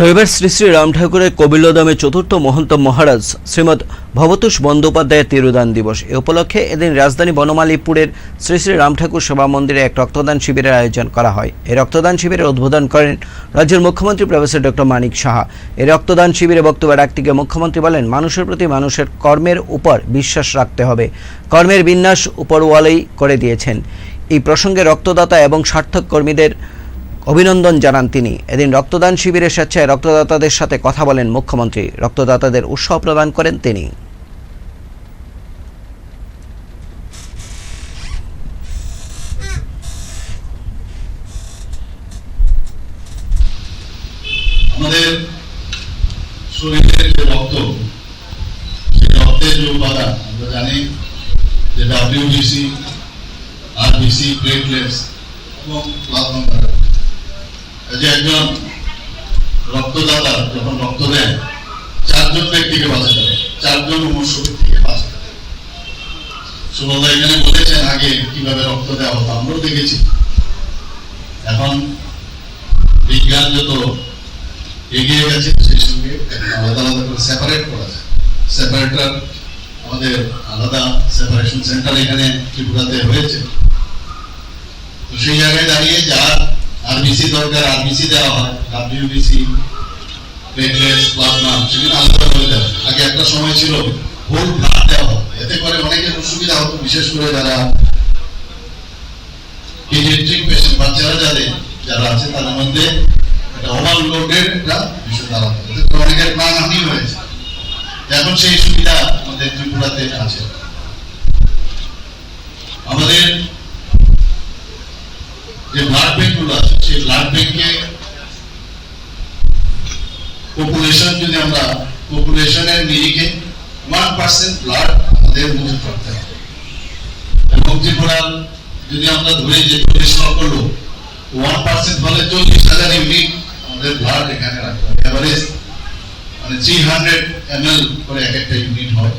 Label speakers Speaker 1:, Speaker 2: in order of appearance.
Speaker 1: রবিবার শ্রী শ্রী রাম ঠাকুরের কবিলদমে চতুর্থ মহন্ত মহারাজ শ্রীমৎ ভবতোষ বন্দ্যোপাধ্যায়ের তিরুদান দিবস। এ উপলক্ষে এদিন রাজধানী বনমালীপুরের শ্রী শ্রী রাম ঠাকুর সেবা মন্দিরে এক রক্তদান শিবিরের আয়োজন করা হয়। এই রক্তদান শিবিরের উদ্বোধন করেন রাজ্যের মুখ্যমন্ত্রী প্রফেসর ডক্টর মানিক সাহা। এই রক্তদান শিবিরে বক্তব্য রাখতে গিয়ে মুখ্যমন্ত্রী বলেন, মানুষের প্রতি মানুষের কর্মের উপর বিশ্বাস রাখতে হবে। কর্মের বিন্যাস উপরওয়ালাই করে দিয়েছেন। এই প্রসঙ্গে রক্তদাতা এবং সার্থক কর্মীদের অভিনন্দন জানান তিনি। এদিন রক্তদান শিবিরের স্বেচ্ছায় রক্তদাতাদের সাথে কথা বলেন মুখ্যমন্ত্রী। রক্তদাতাদের উৎসাহ প্রদান করেন তিনি।
Speaker 2: আমরা জানি যে ডাব্লিউবিসি আরবিসি এবং প্লাজমা যে একজন রক্তদাতা যখন রক্ত দেন, চারজন ব্যক্তিকে বাঁচাতে হবে। চারজন ব্যক্তিকে বাঁচাতে হবে। এখানে বলেছেন আগে কীভাবে রক্ত দেওয়া হতো, আমরাও দেখেছি। এখন বিজ্ঞান যত এগিয়ে গেছে, সেই সঙ্গে আলাদা আলাদা করে সেপারেট করা যায়। সেপারেটার আমাদের আলাদা সেপারেশন সেন্টার এখানে ত্রিপুরাতে হয়েছে। তো সেই জায়গায় দাঁড়িয়ে যার আরবিসি দরকার, আরবিসি দেওয়া হয় ডাব্লিউবিসি প্লেটলেটস প্লাজমা সেখানে আলাদা হয়ে। যাবে আগে একটা সময় ছিল হোল ব্লাড দেওয়া হতো। এতে করে অনেকের অসুবিধা হতো, বিশেষ করে যারা পিডিয়াট্রিক পেশেন্ট বাচ্চারা যাদের, যারা আছে, তাদের মধ্যে একটা ওভারলোডের একটা বিষয় দাঁড়াতো। করে অনেকের প্রাণহানি হয়েছে। এখন সেই সুবিধা আমাদের ত্রিপুরাতে আছে আমাদের যে ব্লাড ব্যাংকগুলো আছে সেই ব্লাড ব্যাংকে পপুলেশন যদি আমরা পপুলেশনের নিরিখে ওয়ান পার্সেন্ট ব্লাড আমাদের মজুত করতে হবে এবং ত্রিপুরার যদি আমরা ধরে যে চল্লিশ লক্ষ লোক ওয়ান পার্সেন্ট হলে চল্লিশ হাজার ইউনিট আমাদের ব্লাড এখানে রাখতে হবে এভারেজ মানে থ্রি হান্ড্রেড এম এল করে এক একটা ইউনিট হয়।